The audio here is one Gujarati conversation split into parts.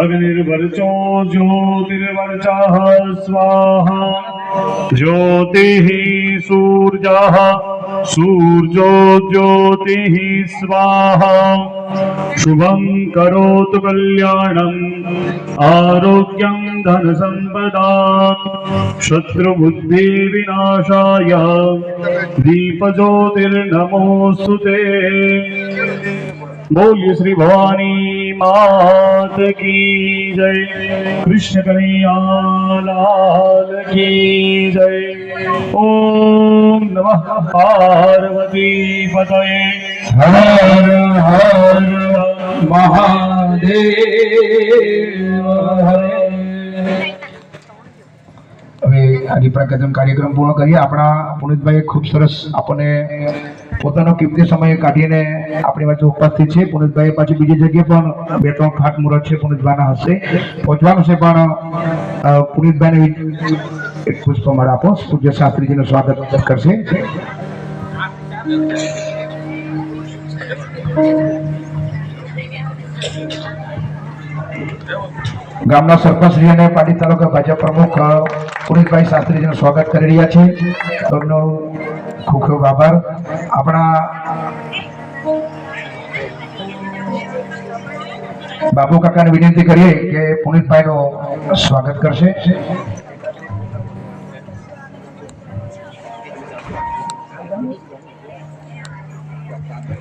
અગ્નિર્વરચો જ્યોતિર્વરચા સ્વાહા જ્યોતિ સૂર્જા સૂર્જો જ્યોતિ સ્વાહા શુભમ કરોતુ કલ્યાણમ આરોગ્યમ ધન સંપદા શત્રુબુદ્ધિ વિનાશાય દીપજ્યોતિર્નમોસ્તુ તે બોલ્યું શ્રી ભવાની માત કી જય. કૃષ્ણ કનૈયાલાલ કી જય. ઓમ નમઃ પાર્વતી પતયે. હર હર મહાદેવ. હરે હવે આજે કાર્યક્રમ પૂર્ણ કરીએ. આપણા પુનિતભાઈ ખૂબ સરસ આપણને પોતાનો કિંમતી સમય કાઢીને આપણી વચ્ચે ઉપસ્થિત છે. પુનિતભાઈ પાછી બીજી જગ્યાએ પણ બે ત્રણ ખાટ મુહૂર્ત છે પુનિતભાઈના હશે પહોંચવાનું છે પણ પુનિતભાઈને એક પુષ્પમાળા આપો. પૂજ્ય શાસ્ત્રીજીનું સ્વાગત કરશે. ગામના સરપંચશ્રી અને પાટી તાલુકા ભાજપ પ્રમુખ પુનિતભાઈ શાસ્ત્રીજીનું સ્વાગત કરી રહ્યા છે. તેમનો ખૂબ ખૂબ આભાર. આપણા બાબુ કાકાને વિનંતી કરીએ કે પુનિતભાઈનું સ્વાગત કરશે.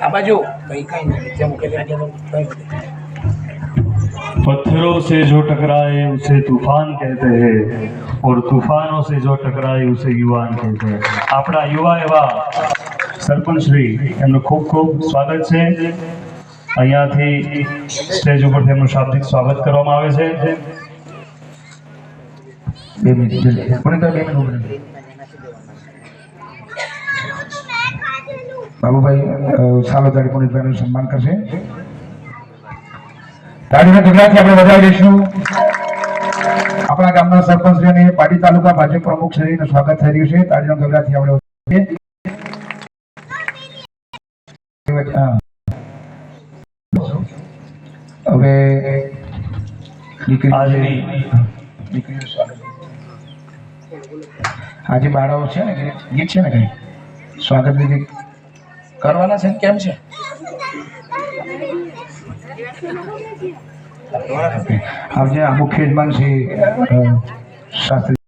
આ બાજુ કઈ કઈ નહીં મૂકેલી. पत्थरों से जो टकराए उसे तूफान कहते हैं और तूफानों से जो टकराए उसे युवान कहते हैं આપણા યુવા એવા સરપંચ શ્રી એમનું ખૂબ ખૂબ સ્વાગત છે અહીંયાથી સ્ટેજ ઉપરથી એમનું શાબ્દિક સ્વાગત કરવામાં આવે છે બે મિનિટ જલ્દી પુનિતભાઈ બે મિનિટ ઉભા રહો. બાબુભાઈ અ, સાલો તારી પુનિતભાઈનું સન્માન કરશે ગાડીના ઢગલાથી આપણે વધાવી દઈશું આપણા ગામના સરપંચ અને પાટી તાલુકા ભાજપ પ્રમુખ શ્રીનું સ્વાગત થઈ રહ્યું છે. તાળીના ઢગલાથી આપણે હવે દીકરી આજે બાળાઓ છે ને ગીત છે ને કઈ? સ્વાગત વિધિ કરવાના છે કેમ છે? આપજે આ મુખ્ય યજમાન શ્રી શાસ્ત્રી